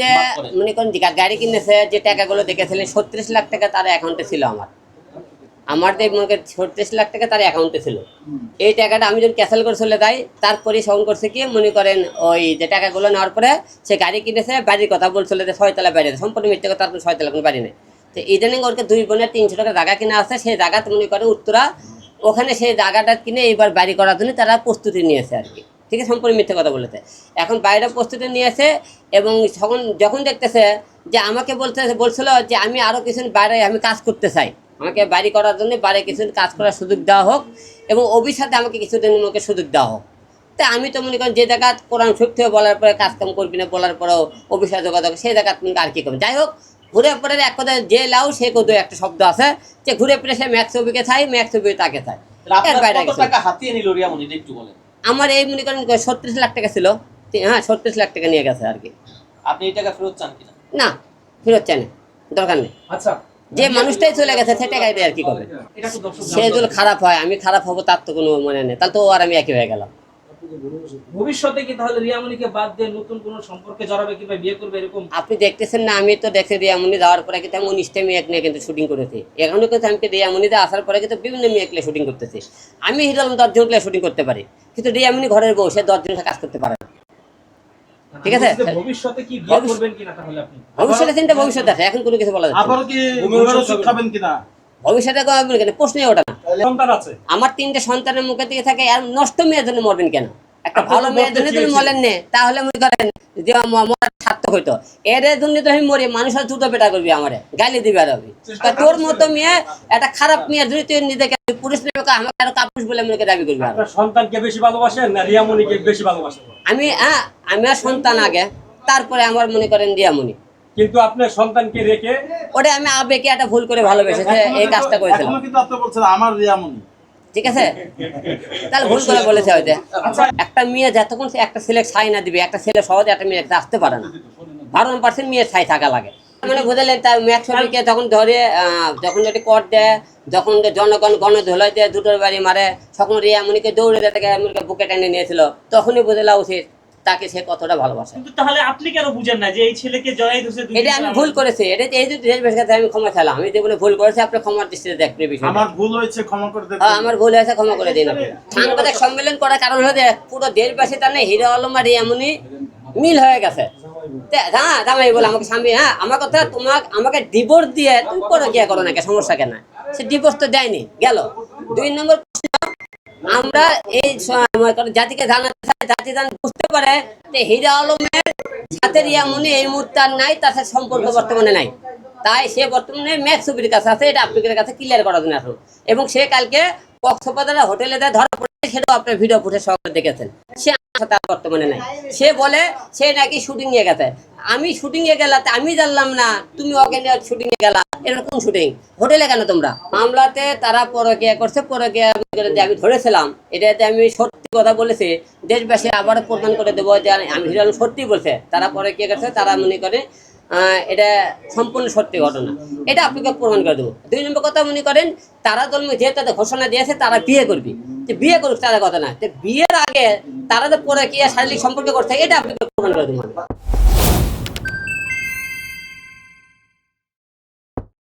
যে মনে করেন গাড়ি কিনেছে যে টাকাগুলো দেখেছিলেন ছত্রিশ লাখ টাকা তার অ্যাকাউন্টে ছিল আমার। আমার যে মনে করেন ছত্রিশ লাখ টাকা তার অ্যাকাউন্টে ছিল। এই টাকাটা আমি যখন ক্যান্সেল করে চলে যাই তারপরে সঙ্গ করছে কি মনে করেন ওই যে টাকাগুলো নেওয়ার পরে সে গাড়ি কিনেছে বাড়ির কথা বলছিল যে ছয়তলা বাড়ি সম্পূর্ণ মিথ্যে কথা তার কোনো ছয়তলা কোনো বাড়ি নেই। তো ইদানিং ওরকে দুই বোনের তিনশো টাকা জায়গা কিনে আছে সেই জায়গাতে মনে করে উত্তরা ওখানে সেই জায়গাটা কিনে এইবার বাড়ি করার জন্য তারা প্রস্তুতি নিয়েছে আর কি। ঠিক আছে সম্পূর্ণ মিথ্যে কথা বলেছে। এখন বাইরে প্রস্তুতি নিয়েছে এবং যখন যখন দেখতেছে যে আমাকে বলতে বলছিল যে আমি আরও কিছু বাইরে আমি কাজ করতে চাই। আমাকে বাড়ি করার জন্য বাইরে কিছু কাজ করার সুযোগ দেওয়া হোক এবং অভিশাতে আমাকে কিছুদিন আমাকে সুযোগ দেওয়া হোক। তা আমি তো মনে করেন যে জায়গা কোরআন সত্যি বলার পরে কাজকাম করবি না বলার পরেও অভিশাপ যোগাযোগ সেই জায়গা তুমি আর কি করবে? যাই হোক ঘুরে পরে এক কথা যে লাও সে কত একটা শব্দ আছে যে ঘুরে ফিরে সে ম্যাক্স ছবিকে চাই ম্যাক্স ছবি তাকে চাই। হাতিয়ে নিল রিয়ামণি এটা একটু বলেন। আমার এই মনে করেন ছত্রিশ লাখ টাকা ছিল হ্যাঁ ছত্রিশ লাখ টাকা নিয়ে গেছে আর কি। আপনি এই টাকা ফেরত চান কিনা? না ফেরত চাই না দরকার নেই। আচ্ছা। যে মানুষটাই চলে গেছে সে টাকাই আর কি করবে সে যদি খারাপ হয় আমি খারাপ হব তার তো কোনো মনে নেই। তাহলে তো আর আমি একই হয়ে গেলাম। ভবিষ্যতে কি তাহলে রিয়ামণিকে বাদ দিয়ে নতুন কোনো সম্পর্কে জড়াবে কিংবা বিয়ে করবে এরকম? আপনি দেখতেছেন না আমি তো দেখছি রিয়ামনি যাওয়ার পরে কিন্তু আমি উনিশটা নিয়ে কিন্তু শুটিং করেছি। এখনও কিন্তু আমি রিয়ামনিতে আসার পরে কিন্তু বিভিন্ন মেয়েকলে শুটিং করতেছি। আমি হিরো আলম দশজন শুটিং করতে পারি। কিন্তু এমনি ঘরের বউ সে দশ দিন কাজ করতে পারে না। ঠিক আছে। ভবিষ্যতে কি বিয়ে ভবিষ্যৎ- করবেন কিনা তাহলে আপনি? ভবিষ্যতে চিন্তা ভবিষ্যৎ আছে এখন কোনো কিছু বলা যাচ্ছে না। আবার কি খাবেন কিনা? ভবিষ্যতে কোনো আমি বলি কেন প্রশ্নই ওটা না। সন্তান আছে। আমার তিনটে সন্তানের মুখে দিকে থাকে আর নষ্ট মেয়ের জন্য মরবেন কেন? একটা ভালো মেয়ের জন্য যদি চেয়েছিলেন। মরেন নে তাহলে মনে করেন যে ম- মরার সার্থক হইতো। এর জন্য তো আমি মরি মানুষ আর জুতো পেটা করবি আমারে গালি দিবে আর আমি। তোর মতো মেয়ে একটা খারাপ মেয়ে যদি তুই নিজেকে পুরুষ নেবে আমাকে আরও কাপুরুষ বলে মনে দাবি করবি সন্তানকে বেশি ভালোবাসেন না রিয়ামণিকে বেশি ভালোবাসেন? আমি হ্যাঁ আমি আর সন্তান আগে তারপরে আমার মনে করেন রিয়ামণি। কিন্তু আপনার সন্তানকে রেখে ওটা আমি আবেগে একটা ভুল করে ভালোবেসেছে এই কাজটা করেছিলাম। কিন্তু আপনি বলছেন আমার রিয়ামনি ঠিক আছে? তাহলে ভুল করে বলেছে হয়তো। একটা মেয়ে যতক্ষণ সে একটা ছেলে ছাই না দিবে, একটা ছেলে সহজে একটা মেয়ে আসতে পারে না। বারো পার্সেন্ট মেয়ের ছাই থাকা লাগে। মানে বুঝলেন, তার মেয়ে ছবিকে তখন ধরে যখন যদি কর দেয়, যখন জনগণ গণ ধোলাই দেয়, দুটোর বাড়ি মারে, তখন এমনকি দৌড়ে দেয় তাকে বুকে টেনে নিয়েছিল, তখনই বুঝলা উচিত। তাকে সে কতটা ভালোবাসে। কিন্তু তাহলে আপনি কেন বুঝেন না যে এই ছেলেকে দুই এটা আমি ভুল করেছি। এটা এই যে দেশ কাছে আমি ক্ষমা চাইলাম। আমি যেগুলো ভুল করেছি আপনি ক্ষমার দৃষ্টিতে দেখবেন আমার ভুল হয়েছে ক্ষমা করে দেবেন হ্যাঁ, আমার ভুল হয়েছে ক্ষমা করে দিন আপনি। সাংবাদিক সম্মেলন করার কারণ হলো যে পুরো দেশবাসী তার হিরো আলম আর এমনই মিল হয়ে গেছে। হ্যাঁ জামাই বলে আমাকে স্বামী হ্যাঁ আমার কথা তোমার আমাকে ডিভোর্স দিয়ে তুমি করো কি করো না কে সমস্যা কেন? সে ডিভোর্স তো দেয়নি গেল। দুই নম্বর আমরা এই জাতিকে জানাতে জাতি জান বুঝতে পারে যে হিরো আলমের সাথে রিয়ামনি এই মুহূর্তে আর নাই, তার সাথে সম্পর্ক বর্তমানে নাই। তাই সে বর্তমানে ম্যাক্স ছবির কাছে আছে, এটা আপনাদের কাছে ক্লিয়ার করার জন্য আসলো এবং সে কালকে কক্সবাজারে হোটেলে দেয় ধরা পড়েছে, সেটাও আপনার ভিডিও ফুটে সহকারে দেখেছেন। সে আমার সাথে বর্তমানে নাই। সে বলে সে নাকি শুটিং এ গেছে। আমি শুটিং এ গেলা আমি জানলাম না, তুমি নিয়ে শুটিং এ গেলা। এটা কোন শুটিং হোটেলে কেন তোমরা? মামলাতে তারা পরকিয়া করছে, পরকিয়া আমি ধরেছিলাম, এটাতে আমি সত্যি কথা বলেছি, দেশবাসী আবার প্রমাণ করে দেবো যে আমি সত্যি বলছে। তারা পরকিয়া করছে, তারা মনে করে এটা সম্পূর্ণ সত্যি ঘটনা। এটা আপনাকে প্রমাণ করে দেবো। দুই নম্বর কথা মনে করেন, তারা জন্ম যে তাদের ঘোষণা দিয়েছে, তারা বিয়ে করবি। যে বিয়ে করুক তাদের কথা না। তো বিয়ের আগে তারা যে পরে কি শারীরিক সম্পর্ক করছে, এটা আপনাকে প্রমাণ করে দেবো।